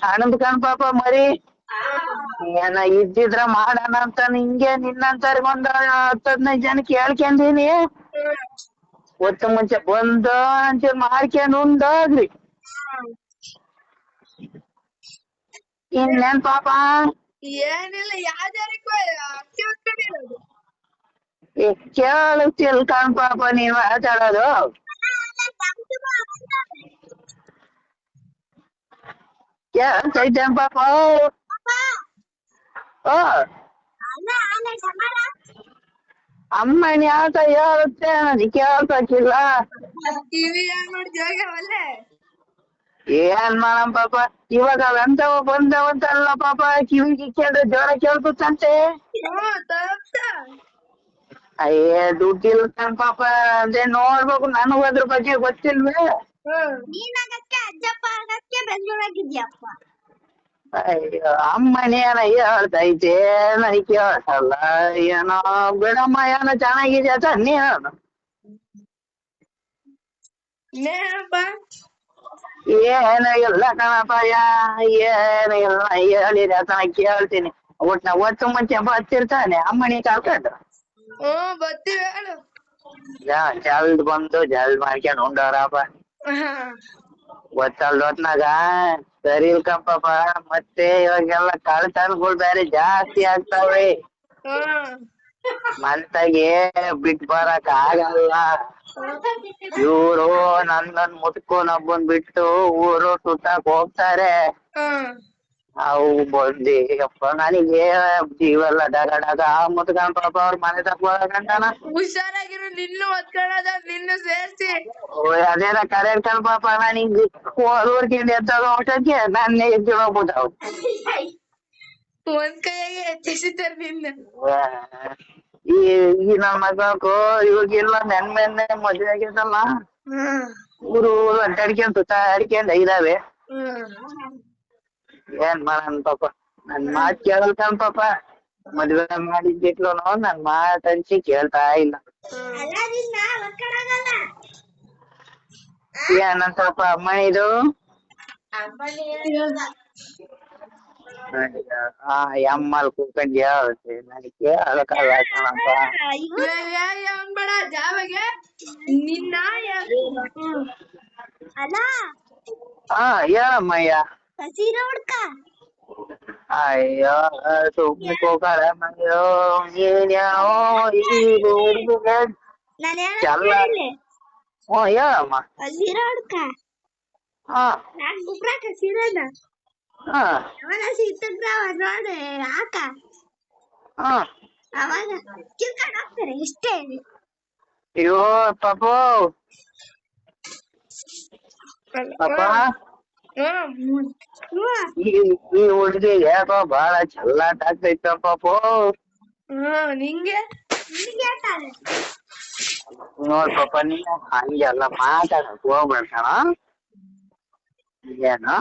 ಸಣ್ಣದ್ ಕಣ್ ಪಾಪ ಮರಿ. ಏನ ಇದ್ದಿದ್ರ ಮಾಡಣ ಅಂತ ಹಿಂಗೆ ನಿನ್ನಂತವ್ರಿಗೆ ಒಂದ್ ಹತ್ತ್ ಹದಿನೈದು ಜನ ಹೇಳ್ಕೊಂಡೀನಿ ಒತ್ತ ಮುಂಚೆ ಬಂದ ಅಂತ ಮಾಡ್ಕೊಂಡು ಉಂಡೋಗ್ರಿ ಇನ್ನೇನ್ ಪಾಪ? ಏನಿಲ್ಲ ಕೇಳುತ್ತಿಲ್ ಕಣ್ ಪಾಪ ನೀವ್ ಮಾತಾಡೋದು. ಕೇಳ್ತೈತೆ ಪಾಪ ಓ ಅಮ್ಮನ ಯಾಕ ಹೇಳುತ್ತೆ ನನಗೆ ಕೇಳ್ತಕ್ಕಿಲ್ಲ ಟಿವಿ ಏನ್ ಮಾಡಿ ಜೋಗ್ಯಾವಲ್ಲೇ ಏನ್ ಮಾಡಮ್ ಪಾಪ? ಇವಾಗ ಅವೆಂತವ ಬಂದವಂತಲ್ಲ ಪಾಪ? ಕಿವಿ ಕೇಳ್ತಂತೆ ಹ್ಮ್ ತಪ್ಪ ಅಯ್ಯ ದುಡ್ಡಿಲ್ಲ ಪಾಪ. ಅದೇ ನೋಡ್ಬೇಕು ನನಗೂ ಅದ್ರ ಬಗ್ಗೆ ಗೊತ್ತಿಲ್ವೇ? ಆಗಕ್ಕೆ ಬೆಂಗಳೂರಾಗಿದ್ಯಪ್ಪ? ಅಯ್ಯೋ ಅಮ್ಮನ ಏನ ಹೇಳ್ತೈತೆ ನನಗೆ ಕೇಳ್ಸಲ್ಲ. ಏನೋ ಬಿಡಮ್ಮ ಏನೋ ಚೆನ್ನಾಗಿದೆ ಅಂತ ನೀನು ಇನ್ನೇನಪ್ಪ ಏನು ಇಲ್ಲ ಕಣಪ್ಪ ಯಾ ಏನು ಇಲ್ಲ. ಹೇಳಿದೆ ಅಂತ ಕೇಳ್ತೀನಿ. ಒಟ್ನ ಒತ್ತು ಮುಂಚೆ ಬರ್ತಿರ್ತಾನೆ ಅಮ್ಮನಿ ಕಳ್ಕೊಂಡು ಹ್ಮ್ ಬರ್ತೀವಿ ಹೇಳು. ಯಾ ಜಲ್ದ್ ಬಂದು ಜಲ್ದ್ ಮಾಡ್ಕೊಂಡು ಉಂಡವ್ರಪ್ಪ ಗೊತ್ತಲ್ದ ಹೊತ್ನಾಗ ಸರಿ ಇಲ್ಕಪ್ಪಪ್ಪ ಮತ್ತೆ ಇವಾಗೆಲ್ಲ ಕಳ್ತನಗಳು ಬೇರೆ ಜಾಸ್ತಿ ಆಗ್ತಾವೆ. ಮನ್ಸಾಗೆ ಮಂತಾಗೆ ಬಿಟ್ ಬರಕ್ ಆಗಲ್ಲ. ಇವ್ರು ನನ್ನನ್ ಮುಟ್ಕೊಂಡ್ ಒಬ್ಬನ್ ಬಿಟ್ಟು ಊರು ಸುತ್ತಾಕ್ ಹೋಗ್ತಾರೆ. ಅವು ಬಡ್ಡಿ ಅಪ್ಪ ನನಗೆ ಜೀವೆಲ್ಲ ಡಗ ಡಗ. ಮುತ್ಕೊಂಡ್ ಪಾಪ ಅವ್ರ ಮನೆ ತಕ್ಕೊಳಕಂತಾನ ಹುಷಾರಾಗಿರು ನಿನ್ನು ಒತ್ಕೊಳ್ಳೋದ ನಿನ್ನು ಸೇರ್ಸಿ. ಅದೇನ ಕರೆಂಟ್ ಕಣ್ ಪಾಪ ನನಗೆ ಊರ್ಕಿಂದ ಎತ್ತೋದು ಅಷ್ಟಕ್ಕೆ ನನ್ನ ಎದ್ದು ಹೋಗ್ಬಿಟ್ಟವ್ ಒಂದ್ ಕೈಯಾಗೆ ಎತ್ತಿಸಿತಾರೆ ನಿನ್ನ. ಈ ಈ ನನ್ ಮಗಕ್ಕೂ ಇವಾಗಿಲ್ಲ ನೆನ್ ಮೆನ್ನೆ ಮದ್ವೆ ಆಗಿದಲ್ಲ ಊರು ಊರು ಅಡ್ಡಾಡ್ಕೊಂಡ್ ಸುತ್ತಾಡ್ಕೊಂಡ್ ಇದಾವೆ. ಏನ್ ಮಾಡನ್ ಪಾಪ ನನ್ ಮಾತ್ ಕೇಳಲ್ ಕಣ್ ಪಾಪ ಮದ್ವೆ ಮಾಡಿದ್ಬಿಟ್ಲು ನನ್ ಮಾತ್ ಹಂಚಿ ಕೇಳ್ತಾ ಇಲ್ಲ. ಅಲ್ಲ ಅಮ್ಮ ಇದು? ಏನಂತಪ್ಪ ಅಮ್ಮನಿದು ಎಮ್ಮಲ್ ಕೂತ್ಕೊಂಡ್ ಹೇಳ್ತಿ ನನಗೆ ಕೇಳಕ್ಕಾಗಲ್ಲ ಕಣಪ್ಪ ಬೇಡ ಜಾವಗೆ. ನಿನ್ನ. ಅಲ್ಲ. ಹಾ ಹೇಳಮ್ಮಯ್ಯ. ಹಸಿರು ಹುಡ್ಕ ಅಯ್ಯೋ ಸುಮ್ನೆ ಹೋಗಾಳ ಮಯ್ಯೋ ನೀನ್ ಯಾವ ಈಗ ಹುಡುಗ ನಾನು ಚಲ್ಲ. ಹೇಳಿ ಹ್ಞೂ ಹೇಳಮ್ಮ ಹಸಿರು ಹುಡ್ಕ ಹಾ ನಾನ್ ಗುಬ್ರಾಕ ಹಸಿರನ ಹಾ ಅವನ ಸಿಕ್ತದ್ರ ನೋಡಿ ಹಾಕ ಹಾ ಅವಾಗ ಕಿರ್ಕೊಂಡು ಹೋಗ್ತಾರೆ ಇಷ್ಟೇ ಅಯ್ಯೋ ಪಾಪು ಪಾಪ ಹ್ಮ್ ಹ್ಮ್ ಈ ಹುಡುಗಿ ಯಾಕೋ ಬಹಳ ಚಲ್ಲಾಟ ಆಗ್ತೈತ ಪಾಪ ಹ್ಮ್ ನಿಂಗೆ? ನೋಡ್ ಪಾಪ ನೀನು ಹಂಗೆಲ್ಲ ಮಾತಾಡಕ್ ಹೋಗ್ಬೇಡ ಕಣ ಏನು?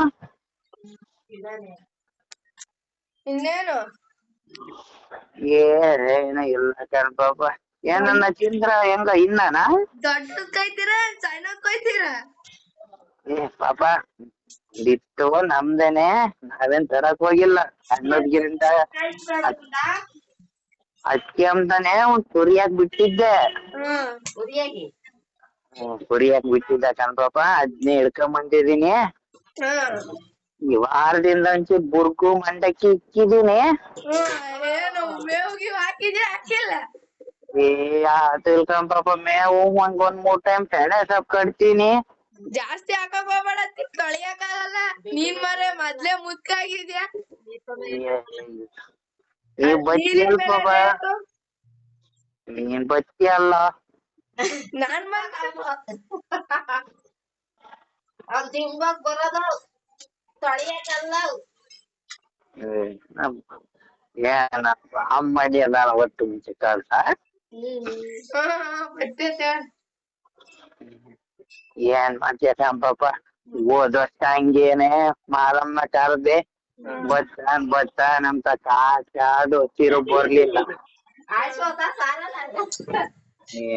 ಇನ್ನೇನು? ಏನು ಇಲ್ಲ ಕಣ ಪಾಪ ಏನನ್ನ ಚಿಂದ್ರ ಹೆಂಗ ಇನ್ನನ? ದೊಡ್ಡ ಕೈತೀರ ಸಣ್ಣ ಕೊಯ್ತೀರ ಏ ಪಾಪ ಬಿತ್ತು ನಮ್ದೇನೆ ನಾವೇನ್ ತರಕ್ ಹೋಗಿಲ್ಲ. ಸಣ್ಣದ್ಗಿರಿಂದ ಅಕ್ಕಿ ಅಂತಾನೆ ಒಂದ್ ಕುರಿಯಾಕ್ ಬಿಟ್ಟಿದ್ದೆ. ಹ್ಮ್ ಹಾಕ್ ಬಿಟ್ಟಿದ್ದೆ ಬಿಟ್ಟಿದ್ದ ಕಣ್ಪಾಪ. ಅದ್ನೇ ಹಿಡ್ಕೊಂಡ್ ಬಂದಿದೀನಿ ಈ ವಾರದಿಂದ ಒಂಚೂರ್ ಬುರ್ಗು ಮಂಡಕ್ಕಿ ಇಕ್ಕಿದೀನಿ ಏ ಏ ತಿಳ್ಕೊಂಡ್ ಪಾಪ ಮೇವು ಒಂದ್ ಒಂದ್ ಮೂರ್ ಟೈಮ್ ಪೆಣೆ ಸೊಪ್ ಕಟ್ತೀನಿ. ಜಾಸ್ತಿ ಹಾಕಕ್ ಹೋಗ್ಬೇಡ ತೊಳಿಯಕ್ಕಾಗಲ್ಲ ನೀನ್ ಮರೆ ಮೊದ್ಲೇ ಮುದ್ಕಾಗಿದ್ಯಾ? ನೀನ್ ಬತ್ತಿ ಅಲ್ಲ. ನಾನ್ ಬರೋದು. ಏನಪ್ಪ ಅಮ್ಮಡಿ ಅಲ್ಲ ಒಟ್ಟು ಮುಂಚೆ ಕಳ್ಸ. ಬರ್ತೈತೆ ಏನ್ ಮಾಡ್ತೀಯ ಪಾಪ ಹೋದ ವರ್ಷ ಹಂಗೇನೆ ಮಾರಮ್ಮ ಕರ್ದೆ. ಬತ್ತ ಬತ್ತಾನ್ ತಕ್ಕ ಕಾದು ತಿರು ಬರ್ಲಿಲ್ಲ. ಏನಮ್ಮ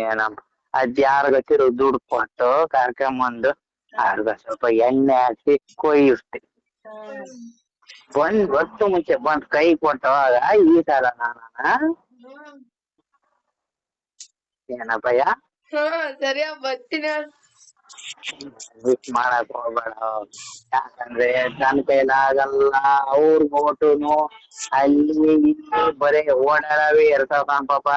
ಏನಪ್ಪ? ಅದ್ ಯಾರ ಗೊತ್ತಿರು ದುಡ್ಡು ಕೊಟ್ಟು ಕರ್ಕೊಂಬಂದು ಅರ್ಧ ಸ್ವಲ್ಪ ಎಣ್ಣೆ ಹಾಕಿ ಕೊಯ್ಯುತ್ತೆ ಬಂದ್ ಹೊತ್ತು ಮುಂಚೆ ಬಂದ್ ಕೈ ಕೊಟ್ಟವಾಗ ಈ ತರ ನಾನು ಏನಪ್ಪಯ್ಯ? ಸರಿಯಾ ಬರ್ತೀನಿ. ಮಿಸ್ ಮಾಡಕ್ ಹೋಗ್ಬೇಡ. ಯಾಕಂದ್ರೆ ನನ್ ಕೈಲಾಗಲ್ಲ ಅವ್ರ ಓಟುನು ಅಲ್ಲಿ ಇಲ್ಲಿ ಬರೇ ಓಡಾಡವೇ ಇರ್ತಾವ ಪಾಪ.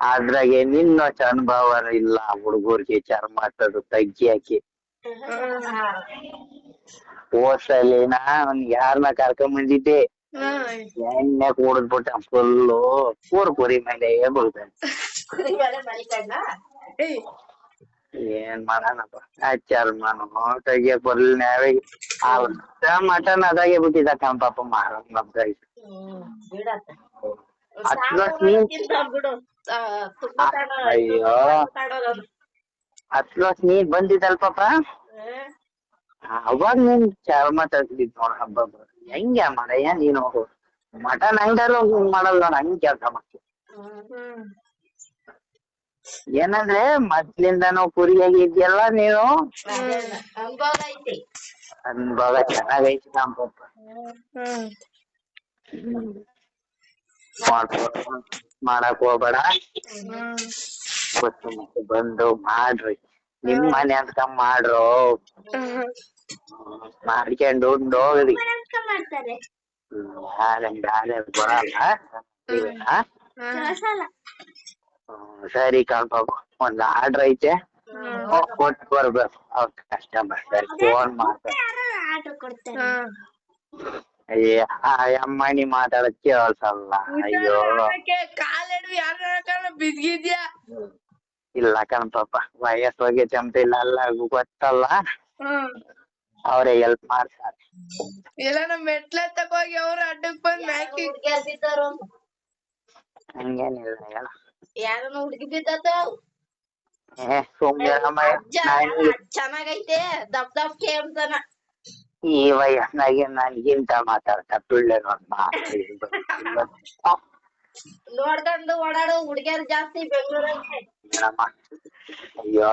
ಅದ್ರಾಗೆ ನಿನ್ನ ಅನುಭವ ಇಲ್ಲ. ಹುಡುಗರ್ಗೆ ಚರ್ಮ ತಗ್ಗಿ ಹಾಕಿ. ಹೋಸಲಿನ ನಾನ್ ಯಾರನ್ನ ಕರ್ಕೊಂಡ್ ಬಂದಿದ್ದೆ? ಎಣ್ಣೆ ಕುಡಿದ್ಬಿಟ್ಟ ಫುಲ್ಲು ಕೂರ್ ಕುರಿ ಮೇಲೆ ಬೀಳ್ತಾನೆ ಏನ್ ಮಾಡಣಪ್ಪ. ಆ ಚರ್ಮನು ತೆಗಿಯಕ್ ಬರ್ಲಿ ನಾವೇ. ಆ ಮಟನ್ ಅದಾಗೆ ಬಿಟ್ಟಿದ ಪಾಪ ಮಾರ ನಮ್ ಕೈ ಅಟ್ಲಸ್ ನೀನ್ ಬಿಡು. ಆ, ತುಂಬಾ ತಡ ಅಯ್ಯೋ. ಹತ್ ಗ್ಲಾಸ್ ನೀನ್ ಬಂದಿದ್ದಲ್ ಪಾಪ. ಅವಾಗ ನೀನ್ ಚರ್ಮ ತಗ್ದಿದ್ ನೋಡ ಹಬ್ಬ ಹೆಂಗೆ ಮಾಡಯ್ಯ ನೀನು? ಮಟನ್ ಅಂಗಡಿಯಲ್ಲೂ ಮಾಡಲ್ಲ ನೋಡ ಹಂಗ್ ಕೆಲ್ಸ ಮಾಡ್ತೀವಿ ಏನಂದ್ರೆ ಮೊದ್ಲಿಂದನೂ ಕುರಿಯಾಗಿ ಇದೆಯಲ್ಲ ನೀನು? ಅನುಭವ ಚೆನ್ನಾಗೈತಿ ನಮ್ ಪಾಪ. ಮಾಡ್ಕೊ- ಹೋಗ್ಬೇಡ. ಗೊತ್ತು ಮತ್ತೆ ಬಂದು ಮಾಡ್ರಿ. ನಿಮ್ ಮನೆ ಅಂತ ಮಾಡ್ರು. ಮಾಡ್ಕೊಂಡು ಉಂಡು ಹೋಗ್ರಿ. ಹಾಗಂಗ್ ಬರಲ್ಲ. ಹ್ಮ್, ಸರಿ ಕಣ್ಪಾಪ ಒಂದ್ ಆರ್ಡರ್ ಐತೆ. ಹೋಗ್ ಕೊಟ್ ಬರ್ಬೇಕು. ಅವ್ರ ಕಸ್ಟಮರ್ ಸರಿ ಫೋನ್ ಮಾಡ್ತಾರೆ ಯಾರು ಆರ್ಡರ್ ಕೊಡ್ತಾರೆ. ಹ್ಮ್ ಅಯ್ಯ ಆ ಅಮ್ಮನಿ ಮಾತಾಡಕ್ ಕೇಳ್ಸಲ್ಲ. ಅಯ್ಯೋ. ಕಾಲೆಡು ಯಾರ ಬಿದ್ಗಿದ್ಯಾ ಇಲ್ಲ ಕಣ್ಪಾಪ ವಯಸ್ಸು ಹೋಗೈತೆ ಅಂತ ಇಲ್ಲ ಅಲ್ಲ ಗೊತ್ತಲ್ಲ. ಹ್ಮ್. ಅವರೇ ಹೆಲ್ಪ್ ಮಾಡ್ತಾರೆ. ಇಲ್ಲ ನಮ್ ಮೆಟ್ಲ ತಗೋಗಿ ಅವ್ರ ಅಡ್ಡಕ್ ಬಂದ್ ಮ್ಯಾಕಿ ಹಂಗೇನಿಲ್ಲ ಹೇಳ. ಯಾರನ್ನ ಹುಡುಗಿ ಈ- ಚೆನ್ನಾಗೈತೆ ದಪ್ ದಪ್ ಕೆ ಅಂತಾನ ಈ ವಯಸ್ಸಿನಾಗೆ ನನ್ಗಿಂತ ಮಾತಾಡ್ತಾ ನೋಡ್ ನೋಡ್ಕೊಂಡು ಓಡಾಡೋ ಹುಡುಗಿಯರು ಜಾಸ್ತಿ ಬೆಂಗಳೂರಲ್ಲಿ. ಅಯ್ಯೋ.